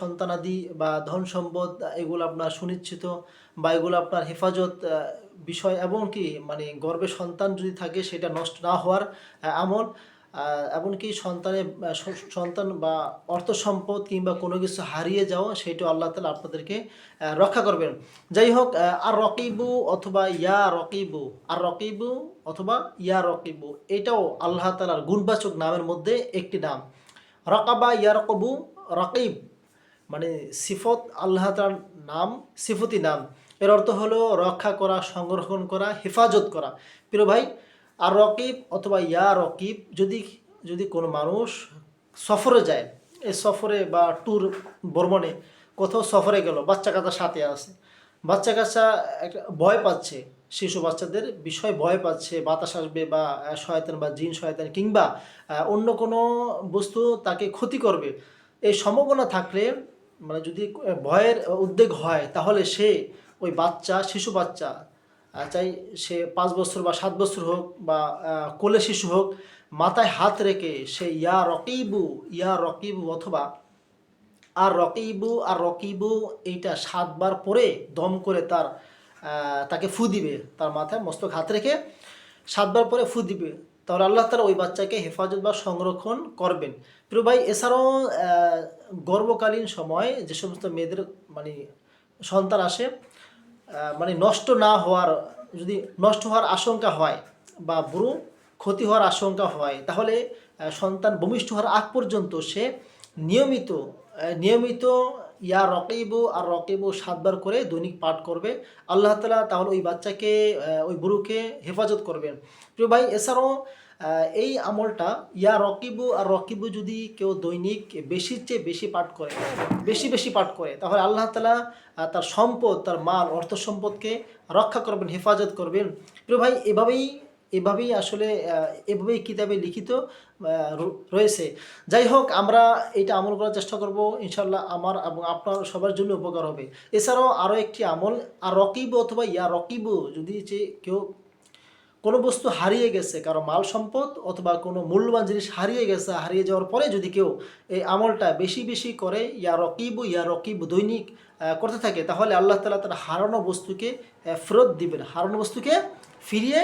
সন্তানাদি বা ধন সম্পদ, এগুলো আপনার সুনিশ্চিত বা এগুলো আপনার হেফাজত বিষয় এবং কি মানে গর্ভে সন্তান যদি থাকে সেটা নষ্ট না হওয়ার আমল। এমনকি সন্তানের সন্তান বা অর্থ সম্পদ কিংবা কোনো কিছু হারিয়ে যাওয়া সেটা আল্লাহ তালা আপনাদেরকে রক্ষা করবেন। যাই হোক আর রকিবু অথবা ইয়া রকিবু আর রকিবু অথবা ইয়া রকিবু এটাও আল্লাহ তালার গুণবাচক নামের মধ্যে একটি নাম। রকাবা ইয়া রকবু রকিব। মানে সিফত আল্লাহ তাআলার নাম, সিফতি নাম। এর অর্থ হলো রক্ষা করা, সংরক্ষণ করা, হেফাজত করা। প্রিয় ভাই, আর রকিব অথবা ইয়া রকিব যদি যদি কোনো মানুষ সফরে যায়, এই সফরে বা ট্যুর ভ্রমণে কোথাও সফরে গেল, বাচ্চা কাচ্চার সাথে আছে, বাচ্চা কাচ্চা একটা ভয় পাচ্ছে, শিশু বাচ্চাদের বিষয় ভয় পাচ্ছে, বাতাস আসবে বা শয়তান বা জিন, শয়তান কিংবা অন্য কোনো বস্তু তাকে ক্ষতি করবে। এই সম্ভাবনা থাকলে মানে যদি ভয়ের উদ্বেগ হয়, তাহলে সে ওই বাচ্চা, শিশু বাচ্চা চাই সে পাঁচ বছর বা সাত বছর হোক বা কোলে শিশু হোক, মাথায় হাত রেখে সে ইয়া রকিবু ইয়া রকিবু অথবা আর রকিবু আর রকিবু এইটা সাতবার পরে দম করে তার তাকে ফু দিবে। তার মাথায় মস্তক হাত রেখে সাতবার পরে ফু দিবে। তাহলে আল্লাহ তালা ওই বাচ্চাকে হেফাজত বা সংরক্ষণ করবেন। প্রিয় ভাই এছাড়াও আহ, গর্ভকালীন সময় যে সমস্ত মেয়েদের মানে সন্তান আসে মানে নষ্ট না হওয়ার যদি নষ্ট হওয়ার আশঙ্কা হয় বা বুড়ো ক্ষতি হওয়ার আশঙ্কা হয় তাহলে সন্তান ভূমিষ্ঠ হওয়ার আগ পর্যন্ত সে নিয়মিত নিয়মিত ইয়া রকিবু, আর রকিবু সাতবার করে দৈনিক পাঠ করবে। আল্লাহ তালা তাহলে ওই বাচ্চাকে ওই বুড়োকে হেফাজত করবেন। প্রিয় ভাই, এছাড়াও এই আমলটা, ইয়া রকিবু, আর রকিবু যদি কেউ দৈনিক বেশির চেয়ে বেশি পাঠ করে, বেশি বেশি পাঠ করে, তাহলে আল্লাহ তালা তার সম্পদ, তার মাল, অর্থ সম্পদকে রক্ষা করবেন, হেফাজত করবেন। প্রিয় ভাই, এভাবেই এভাবেই আসলে এভাবেই কিতাবে লিখিত রয়েছে। যাই হোক, আমরা এটা আমল করার চেষ্টা করব। ইনশাল্লাহ আমার এবং আপনার সবার জন্য উপকার হবে। এছাড়াও আরও একটি আমল, আর রকিব অথবা ইয়া রকিবু যদি যে কেউ কোনো বস্তু হারিয়ে গেছে, কারও মাল সম্পদ অথবা কোনো মূল্যবান জিনিস হারিয়ে গেছে, হারিয়ে যাওয়ার পরে যদি কেউ এই আমলটা বেশি বেশি করে ইয়া রকিবু ইয়া রকিবু দৈনিক করতে থাকে, তাহলে আল্লাহ তালা তার হারানো বস্তুকে ফেরত দিবেন। হারানো বস্তুকে ফিরিয়ে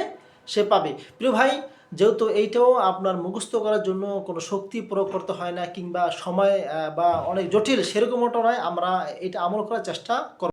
সে পাবে। প্রিয় ভাই, যেহেতু এইটাও আপনার মুখস্থ করার জন্য কোনো শক্তি প্রয়োগ করতে হয় না কিংবা সময় বা অনেক জটিল, সেরকমটা নয়। আমরা এটা আমল করার চেষ্টা করব।